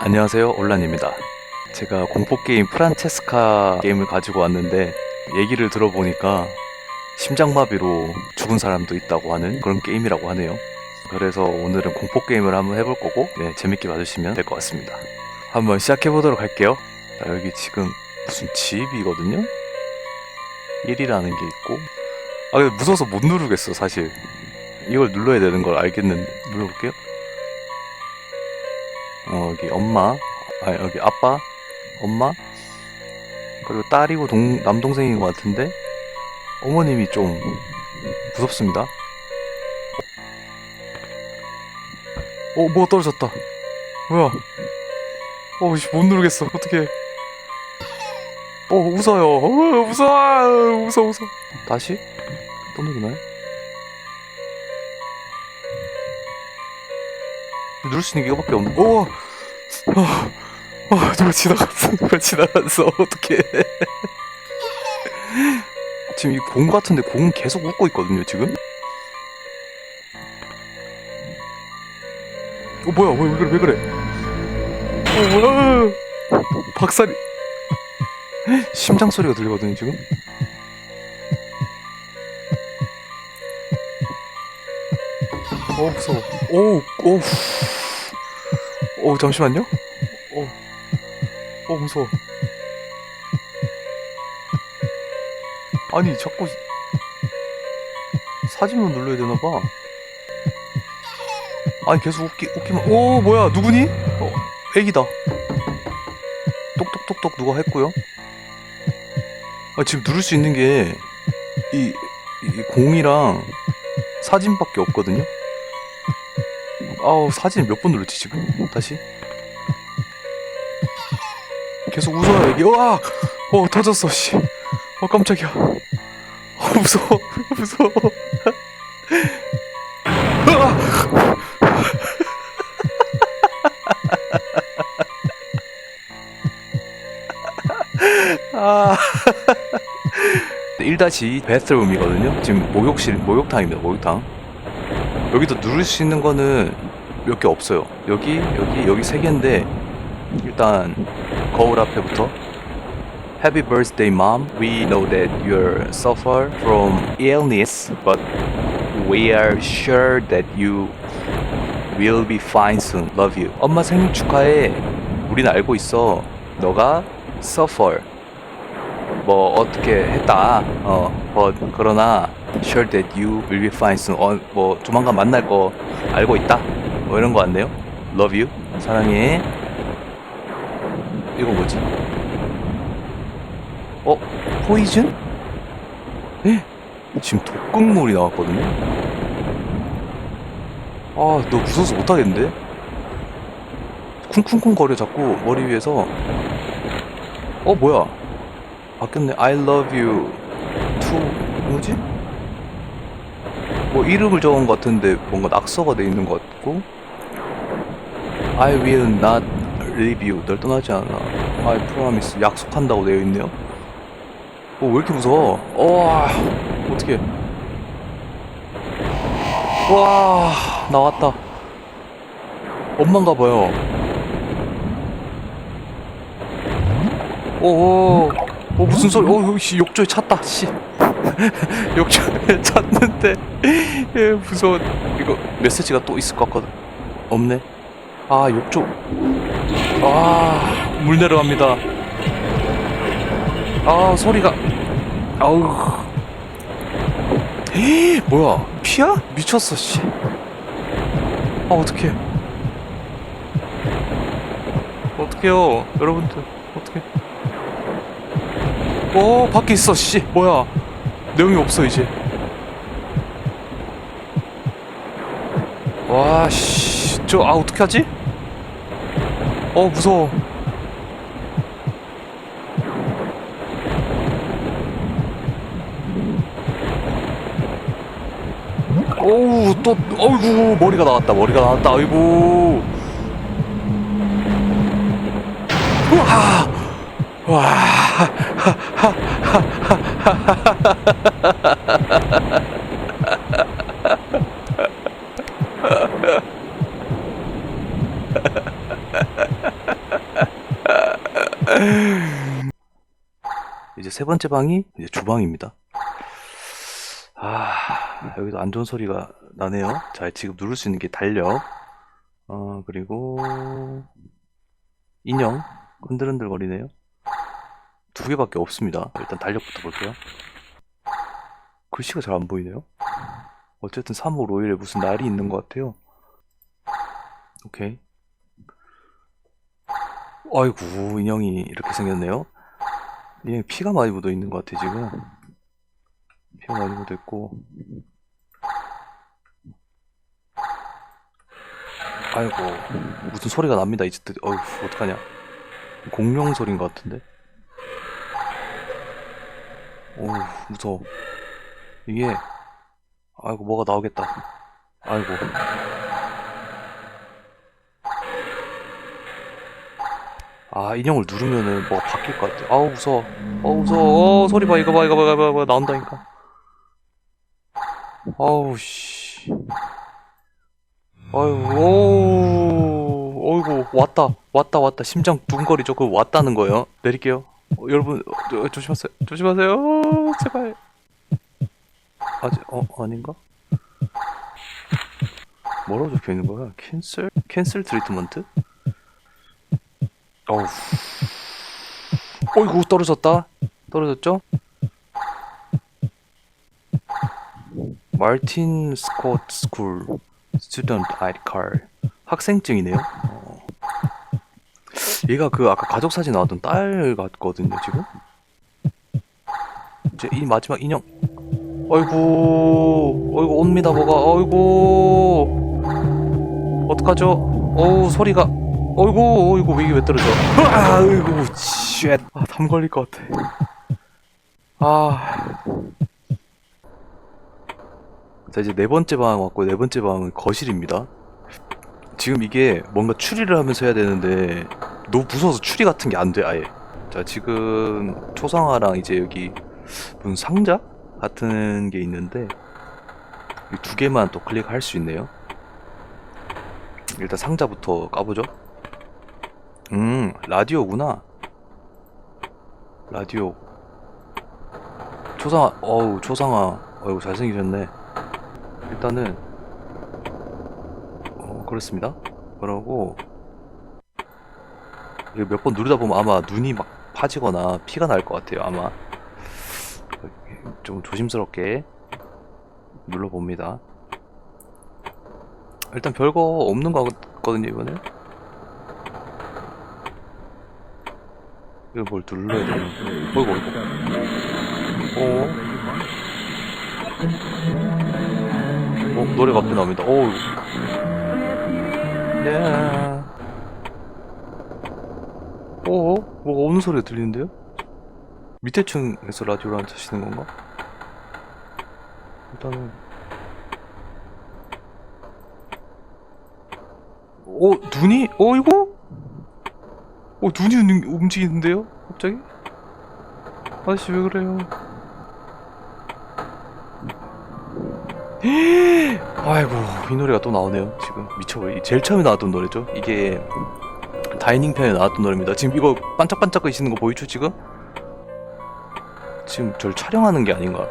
안녕하세요 올란입니다. 제가 공포게임 프란체스카 게임을 가지고 왔는데 얘기를 들어보니까 심장마비로 죽은 사람도 있다고 하는 그런 게임이라고 하네요. 그래서 오늘은 공포게임을 한번 해볼 거고 네, 재밌게 봐주시면 될 것 같습니다. 한번 시작해 보도록 할게요. 자, 여기 지금 무슨 집이거든요? 1이라는 게 있고. 아 근데 무서워서 못 누르겠어 사실. 이걸 눌러야 되는 걸 알겠는데 눌러볼게요 어, 여기 엄마, 아 여기 아빠, 엄마, 그리고 딸이고 동, 남동생인 것 같은데 어머님이 좀 무섭습니다. 어, 뭐가 떨어졌다. 뭐야? 어, 씨, 못 누르겠어. 어떡해. 어, 웃어요. 어, 무서워. 웃어, 웃어. 다시? 또 누르나요? 누를 수 있는 게 이거밖에 없네. 오! 어, 어, 누가 지나갔어. 누가 지나갔어. 어떡해. 지금 이 공 같은데 공은 계속 웃고 있거든요, 지금? 어, 뭐야, 왜, 왜 그래, 왜 그래. 어, 뭐야. 박살이. 심장 소리가 들리거든요, 지금? 어, 무서워. 오, 오. 오, 잠시만요. 오, 오, 무서워. 아니, 자꾸 사진만 눌러야 되나 봐. 아니, 계속 웃기, 웃기만. 오, 뭐야, 누구니? 어, 애기다. 똑똑똑똑 누가 했고요. 아, 지금 누를 수 있는 게, 이, 이 공이랑 사진밖에 없거든요? 아우 사진 몇 번 눌렀지 지금? 다시? 계속 웃어요 이게 와! 어 터졌어 씨어 깜짝이야. 어 무서워. 무서워! 아! 1-2 베스트룸이거든요. 지금 목욕실 목욕탕입니다 목욕탕. 여기도 누를 수 있는 거는 몇 개 없어요. 여기, 여기, 여기 세 개인데 일단 거울 앞에부터 Happy birthday, mom. We know that you suffer from illness, but we are sure that you will be fine soon. Love you. 엄마 생일 축하해. 우린 알고 있어. 너가 suffer. 뭐 어떻게 했다. 어, but 그러나 sure that you will be fine soon. 어, 뭐 조만간 만날 거 알고 있다. 뭐 이런 거 같네요. Love you. 사랑해. 이거 뭐지? 어? 포이즌? 에? 지금 독극물이 나왔거든요? 아, 너 무서워서 못하겠는데? 쿵쿵쿵 거려 자꾸 머리 위에서 어 뭐야 바뀌었네 I love you to 뭐지? 뭐 이름을 적은 것 같은데 뭔가 낙서가 돼 있는 것 같고 I will not leave you. 널 떠나지 않아. I promise. 약속한다고 되어 있네요. 어, 왜 이렇게 무서워? 와 어떻게 와 나왔다. 엄마인가 봐요. 오오 어 무슨 소리? 어 씨, 욕조에 찼다 씨. 욕조에 찼는데. 예 무서워. 이거 메시지가 또 있을 것 같거든. 없네 아 욕조. 아물 내려갑니다. 아 소리가. 아우. 에이, 뭐야? 피야? 미쳤어 씨 아 어떡해. 어떡해요 여러분들. 어떡해. 어 밖에 있어 씨. 뭐야? 내용이 없어 이제 와씨 저 아 어떻게 하지? 어 무서워. 어우 또 어이구 머리가 나왔다 머리가 나왔다 아이고 우와! 와! 이제 세 번째 방이 이제 주방입니다. 아, 여기도 안 좋은 소리가 나네요. 자, 지금 누를 수 있는 게 달력, 어, 그리고 인형, 흔들흔들 거리네요. 두 개밖에 없습니다. 일단 달력부터 볼게요. 글씨가 잘 안 보이네요. 어쨌든 3월 5일에 무슨 날이 있는 것 같아요. 오케이. 아이고, 인형이 이렇게 생겼네요. 인형이 피가 많이 묻어 있는 것 같아, 지금. 피가 많이 묻어 있고. 아이고, 무슨 소리가 납니다, 이제. 드- 어휴, 어떡하냐. 공룡 소리인 것 같은데. 어우, 무서워. 이게, 아이고, 뭐가 나오겠다. 아이고. 아, 인형을 누르면은 뭐가 바뀔 것 같아. 아우, 무서워. 어우, 무서워. 어, 소리 봐, 이거 봐, 이거 봐, 이거 봐, 이거 봐. 나온다니까. 아우, 씨. 아유, 오, 어이구, 왔다, 왔다, 왔다. 심장 두근거리죠? 그거 왔다는 거예요. 내릴게요. 어, 여러분, 어, 어, 조심하세요. 조심하세요. 어, 제발. 아직, 어, 아닌가? 뭐라고 적혀 있는 거야? 캔슬? 캔슬 트리트먼트? 어우. 어이구, 떨어졌다. 떨어졌죠? 마틴 스콧 스쿨 스튜던트 아이디 카드 학생증이네요. 어. 얘가 그 아까 가족 사진 나왔던 딸 같거든요 지금. 이제 이 마지막 인형. 어이구, 어이구 옵니다 뭐가. 어이구. 어떡하죠? 어우 소리가. 어이구, 어이구 왜 이게 왜 떨어져? 아, 어이구, 쉣. 아, 담 걸릴 것 같아. 아. 자 이제 네 번째 방 왔고 네 번째 방은 거실입니다. 지금 이게 뭔가 추리를 하면서 해야 되는데 너무 무서워서 추리 같은 게 안 돼 아예. 자 지금 초상화랑 이제 여기 무슨 상자 같은 게 있는데 이두 개만 또 클릭할 수 있네요. 일단 상자부터 까보죠. 음 라디오구나. 라디오. 초상화 어우 초상화 어이구 잘생기셨네. 일단은 어, 그렇습니다. 그러고 이거 몇 번 누르다 보면 아마 눈이 막 파지거나 피가 날 것 같아요. 아마 좀 조심스럽게 눌러봅니다. 일단 별거 없는 거 같거든요 이번에. 이거 뭘 눌러야 되나? 어이구 어이구. 어. 어, 노래가 앞에 나옵니다. 어우. 네. 어, 뭐가 오는 소리가 들리는데요? 밑에 층에서 라디오를 안 차시는 건가? 일단은. 어, 눈이? 어, 이거? 어, 눈이 움- 움직이는데요? 갑자기? 아저씨, 왜 그래요? 아이고 이 노래가 또 나오네요 지금 미쳐버리 제일 처음에 나왔던 노래죠 이게 다이닝 편에 나왔던 노래입니다 지금 이거 반짝반짝 거리시는 거 보이죠 지금? 지금 절 촬영하는 게 아닌가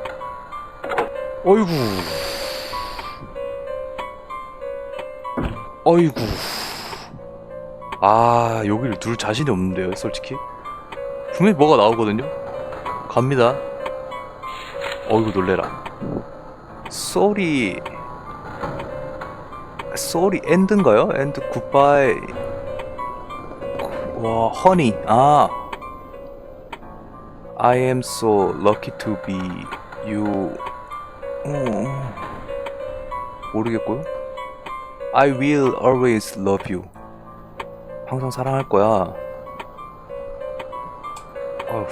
어이구 어이구 아 여기를 둘 자신이 없는데요 솔직히? 분명히 뭐가 나오거든요? 갑니다. 어이구 놀래라. 쏘리 쏘리 엔드인가요? 엔드 굿바이 와 허니 아. I am so lucky to be you. 어, 모르겠고요. I will always love you 항상 사랑할 거야. 아휴.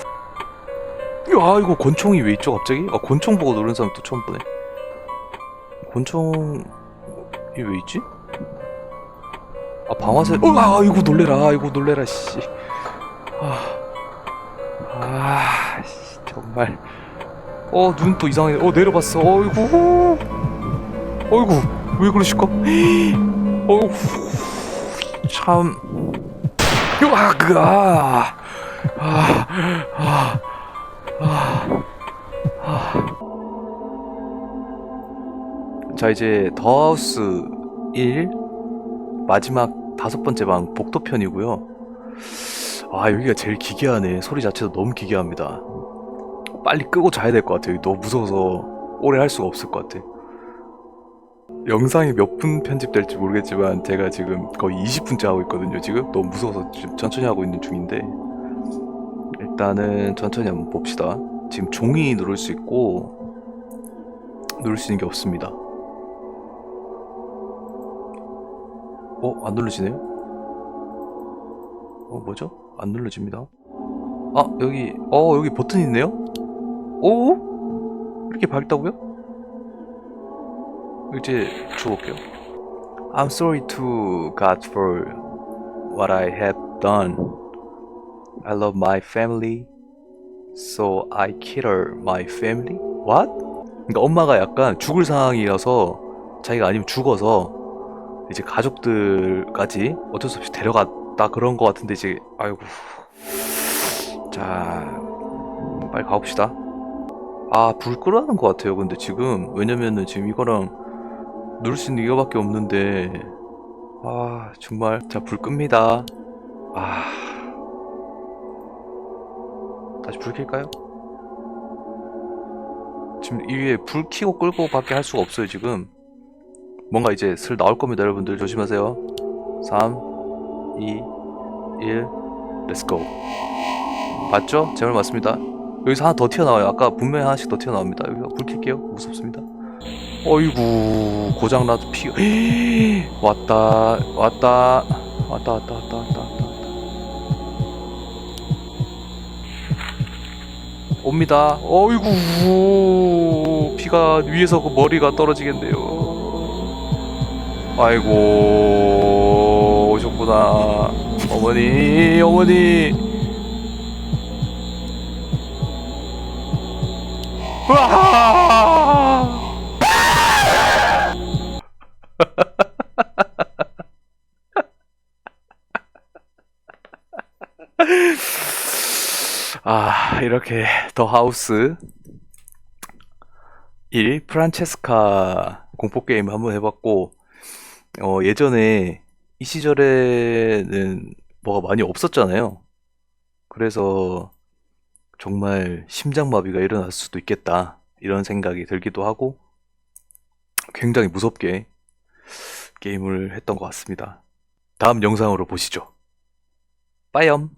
야 이거 권총이 왜 있죠 갑자기? 아 권총 보고 누른 사람 또 처음 보네. 권총이 왜 있지? 아 방아쇠. 어, 아 이거 놀래라 이거 놀래라 씨. 아, 아 씨, 정말. 어 눈 또 이상해. 어 내려봤어. 어이구. 어이구 왜 그러실까? 어이구. 참 으악 아 아, 아, 아, 아. 자 이제 더 하우스 1 마지막 다섯 번째 방 복도편이고요. 아 여기가 제일 기괴하네. 소리 자체도 너무 기괴합니다. 빨리 끄고 자야 될 것 같아요. 너무 무서워서 오래 할 수가 없을 것 같아. 영상이 몇 분 편집될지 모르겠지만 제가 지금 거의 20분째 하고 있거든요. 지금 너무 무서워서 지금 천천히 하고 있는 중인데 일단은 천천히 한번 봅시다. 지금 종이 누를 수 있고 누를 수 있는 게 없습니다. 어? 안 눌러지네요? 어 뭐죠? 안 눌러집니다. 아 여기 어 여기 버튼 있네요? 오? 이렇게 밝다고요? 이제 줘볼게요. I'm sorry to God for what I have done. I love my family, so I kill my family. What? 그러니까 엄마가 약간 죽을 상황이라서 자기가 아니면 죽어서 이제 가족들까지 어쩔 수 없이 데려갔다 그런 것 같은데 이제 아이고 자 빨리 가봅시다. 아불 끄라는 것 같아요. 근데 지금 왜냐면은 지금 이거랑 누를 수 있는 이거밖에 없는데. 아 정말 자 불 끕니다. 아. 다시 불 켤까요? 지금 이 위에 불 켜고 끌고 밖에 할 수가 없어요 지금. 뭔가 이제 슬 나올 겁니다 여러분들. 조심하세요. 3 2 1 렛츠고 봤죠? 제말 맞습니다. 여기서 하나 더 튀어나와요. 아까 분명히 하나씩 더 튀어나옵니다. 여기서 불 켤게요. 무섭습니다 어이구 고장나도 피 왔다 왔다 왔다 왔다 왔다 왔다 왔다 옵니다. 어이구 피가 위에서 그 머리가 떨어지겠네요. 아이고 오셨구나 어머니 어머니. 으아! 이렇게 더 하우스 1 프란체스카 공포 게임 한번 해봤고 어, 예전에 이 시절에는 뭐가 많이 없었잖아요. 그래서 정말 심장마비가 일어날 수도 있겠다 이런 생각이 들기도 하고 굉장히 무섭게 게임을 했던 것 같습니다. 다음 영상으로 보시죠. 빠이엄